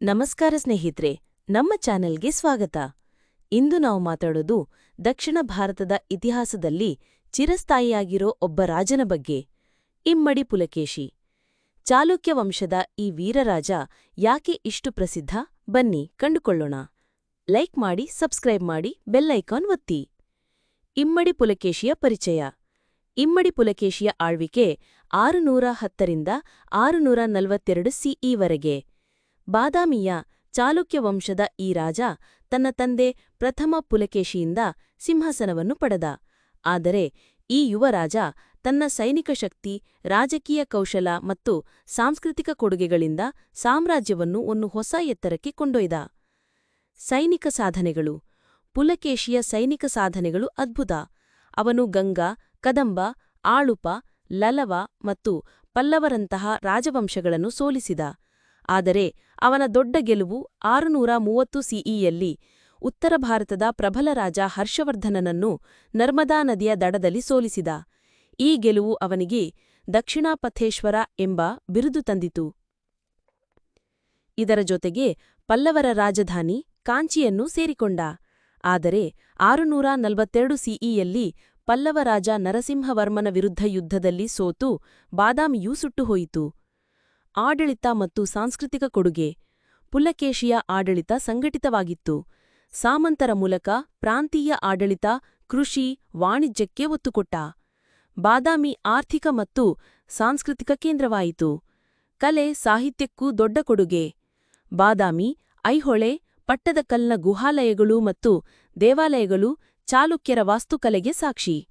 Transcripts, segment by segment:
ನಮಸ್ಕಾರ ಸ್ನೇಹಿತ್ರೆ, ನಮ್ಮ ಚಾನೆಲ್ಗೆ ಸ್ವಾಗತ. ಇಂದು ನಾವು ಮಾತಾಡೋದು ದಕ್ಷಿಣ ಭಾರತದ ಇತಿಹಾಸದಲ್ಲಿ ಚಿರಸ್ಥಾಯಿಯಾಗಿರೋ ಒಬ್ಬ ರಾಜನ ಬಗ್ಗೆ. ಇಮ್ಮಡಿ ಪುಲಕೇಶಿ. ಚಾಲುಕ್ಯ ವಂಶದ ಈ ವೀರರಾಜ ಯಾಕೆ ಇಷ್ಟು ಪ್ರಸಿದ್ಧ? ಬನ್ನಿ ಕಂಡುಕೊಳ್ಳೋಣ. ಲೈಕ್ ಮಾಡಿ, ಸಬ್ಸ್ಕ್ರೈಬ್ ಮಾಡಿ ಬೆಲ್ಲೈಕಾನ್ ಒತ್ತಿ. ಇಮ್ಮಡಿ ಪುಲಕೇಶಿಯ ಪರಿಚಯ. ಇಮ್ಮಡಿ ಪುಲಕೇಶಿಯ ಆಳ್ವಿಕೆ ಆರುನೂರ ಹತ್ತರಿಂದ ಆರುನೂರ ನಲವತ್ತೆರಡು ಸಿಇವರೆಗೆ ಬಾದಾಮಿಯ ಚಾಲುಕ್ಯ ವಂಶದ ಈ ರಾಜ ತನ್ನ ತಂದೆ ಪ್ರಥಮ ಪುಲಕೇಶಿಯಿಂದ ಸಿಂಹಾಸನವನ್ನು ಪಡೆದ. ಆದರೆ ಈ ಯುವರಾಜ ತನ್ನ ಸೈನಿಕ ಶಕ್ತಿ, ರಾಜಕೀಯ ಕೌಶಲ ಮತ್ತು ಸಾಂಸ್ಕೃತಿಕ ಕೊಡುಗೆಗಳಿಂದ ಸಾಮ್ರಾಜ್ಯವನ್ನು ಒಂದು ಹೊಸ ಎತ್ತರಕ್ಕೆ ಕೊಂಡೊಯ್ದ. ಸೈನಿಕ ಸಾಧನೆಗಳು. ಪುಲಕೇಶಿಯ ಸೈನಿಕ ಸಾಧನೆಗಳು ಅದ್ಭುತ. ಅವನು ಗಂಗಾ, ಕದಂಬ, ಆಳುಪ, ಲಲವ ಮತ್ತು ಪಲ್ಲವರಂತಹ ರಾಜವಂಶಗಳನ್ನು ಸೋಲಿಸಿದ. ಆದರೆ ಅವನ ದೊಡ್ಡ ಗೆಲುವು ಆರುನೂರ ಮೂವತ್ತು ಸಿಇಯಲ್ಲಿ ಉತ್ತರ ಭಾರತದ ಪ್ರಬಲ ರಾಜ ಹರ್ಷವರ್ಧನನನ್ನು ನರ್ಮದಾ ನದಿಯ ದಡದಲ್ಲಿ ಸೋಲಿಸಿದ. ಈ ಗೆಲುವು ಅವನಿಗೆ ದಕ್ಷಿಣಾಪಥೇಶ್ವರ ಎಂಬ ಬಿರುದು ತಂದಿತು. ಇದರ ಜೊತೆಗೆ ಪಲ್ಲವರ ರಾಜಧಾನಿ ಕಾಂಚಿಯನ್ನು ಸೇರಿಕೊಂಡ. ಆದರೆ ಆರುನೂರ ನಲವತ್ತೆರಡು ಸಿಇಯಲ್ಲಿ ಪಲ್ಲವ ರಾಜ ನರಸಿಂಹವರ್ಮನ ವಿರುದ್ಧ ಯುದ್ಧದಲ್ಲಿ ಸೋತು, ಬಾದಾಮಿಯೂ ಸುಟ್ಟುಹೋಯಿತು ಆಡಳಿತ ಮತ್ತು ಸಾಂಸ್ಕೃತಿಕ ಕೊಡುಗೆ. ಪುಲಕೇಶಿಯ ಆಡಳಿತ ಸಂಘಟಿತವಾಗಿತ್ತು. ಸಾಮಂತರ ಮೂಲಕ ಪ್ರಾಂತೀಯ ಆಡಳಿತ, ಕೃಷಿ, ವಾಣಿಜ್ಯಕ್ಕೆ ಒತ್ತುಕೊಟ್ಟ. ಬಾದಾಮಿ ಆರ್ಥಿಕ ಮತ್ತು ಸಾಂಸ್ಕೃತಿಕ ಕೇಂದ್ರವಾಯಿತು. ಕಲೆ ಸಾಹಿತ್ಯಕ್ಕೂ ದೊಡ್ಡ ಕೊಡುಗೆ. ಬಾದಾಮಿ, ಐಹೊಳೆ ಪಟ್ಟದಕಲ್ನ ಗುಹಾಲಯಗಳು ಮತ್ತು ದೇವಾಲಯಗಳು ಚಾಲುಕ್ಯರ ವಾಸ್ತುಕಲೆಗೆ ಸಾಕ್ಷಿ.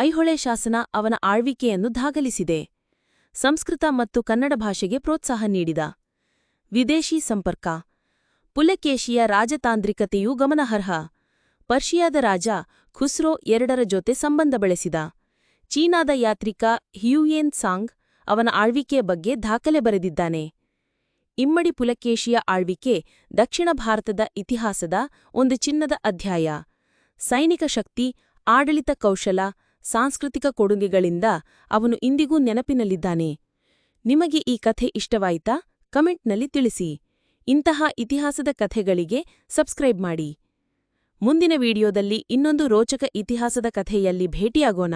ಐಹೊಳೆ ಶಾಸನ ಅವನ ಆಳ್ವಿಕೆಯನ್ನು ದಾಖಲಿಸಿದೆ. ಸಂಸ್ಕೃತ ಮತ್ತು ಕನ್ನಡ ಭಾಷೆಗೆ ಪ್ರೋತ್ಸಾಹ ನೀಡಿದ. ವಿದೇಶಿ ಸಂಪರ್ಕ. ಪುಲಕೇಶಿಯ ರಾಜತಾಂತ್ರಿಕತೆಯು ಗಮನಾರ್ಹ. ಪರ್ಷಿಯಾದ ರಾಜ ಖುಸ್ರೋ ಎರಡರ ಜೊತೆ ಸಂಬಂಧ ಬೆಳೆಸಿದ. ಚೀನಾದ ಯಾತ್ರಿಕ ಹ್ಯೂಯೇನ್ ಸಾಂಗ್ ಅವನ ಆಳ್ವಿಕೆಯ ಬಗ್ಗೆ ದಾಖಲೆ ಬರೆದಿದ್ದಾನೆ. ಇಮ್ಮಡಿ ಪುಲಕೇಶಿಯ ಆಳ್ವಿಕೆ ದಕ್ಷಿಣ ಭಾರತದ ಇತಿಹಾಸದ ಒಂದು ಚಿನ್ನದ ಅಧ್ಯಾಯ. ಸೈನಿಕ ಶಕ್ತಿ, ಆಡಳಿತ ಕೌಶಲ ಸಾಂಸ್ಕೃತಿಕ ಕೊಡುಗೆಗಳಿಂದ ಅವನು ಇಂದಿಗೂ ನೆನಪಿನಲ್ಲಿದ್ದಾನೆ. ನಿಮಗೆ ಈ ಕಥೆ ಇಷ್ಟವಾಯಿತಾ? ಕಮೆಂಟ್ನಲ್ಲಿ ತಿಳಿಸಿ. ಇಂತಹ ಇತಿಹಾಸದ ಕಥೆಗಳಿಗೆ ಸಬ್ಸ್ಕ್ರೈಬ್ ಮಾಡಿ. ಮುಂದಿನ ವಿಡಿಯೋದಲ್ಲಿ ಇನ್ನೊಂದು ರೋಚಕ ಇತಿಹಾಸದ ಕಥೆಯಲ್ಲಿ ಭೇಟಿಯಾಗೋಣ.